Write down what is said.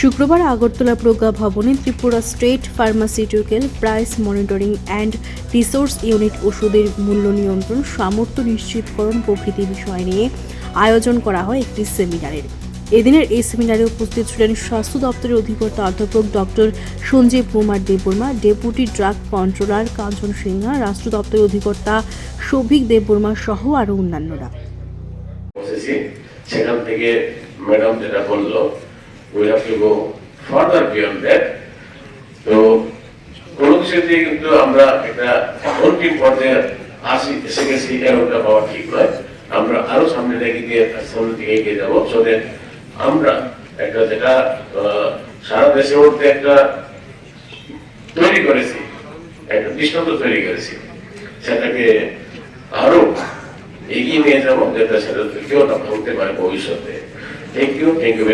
শুক্রবার আগরতলা প্রজ্ঞা ভবনে Tripura state pharmaceutical price monitoring and resource unit ওষুধের মূল্য নিয়ন্ত্রণ সামর্থ্য নিশ্চিতকরণ প্রভৃতি বিষয় নিয়ে আয়োজন করা হয় একটি সেমিনারের। এদিনের এই সেমিনারে উপস্থিত ছিলেন স্বাস্থ্য দপ্তরের অধিকর্তা অধ্যাপক doctor Sanjib Kumar Debbarma, deputy drug controller Kanchan Sinha, রাষ্ট্র দপ্তরের অধিকর্তা সৌভিক দেববর্মা সহ আরও অন্যান্যরা। সেখান থেকে ম্যাডাম যেটা বলল we have to go further beyond that তো কোনো কিছুতে কিন্তু আমরা একটা অন্তিম পর্যায়ে আসি, এসে গেছি, এরকমটা পাওয়া ঠিক নয়। আমরা আরও সামনে রেখে গিয়ে সামনে দিকে এগিয়ে যাব, so that আমরা একটা যেটা সারা দেশের মধ্যে একটা তৈরি করেছি, একটা দৃষ্টান্ত তৈরি করেছি। সেটাকে আরও এগিয়ে নিয়ে যাব যাতে সেটা কেউ না ভাঙতে পারে ভবিষ্যতে। Thank you thank you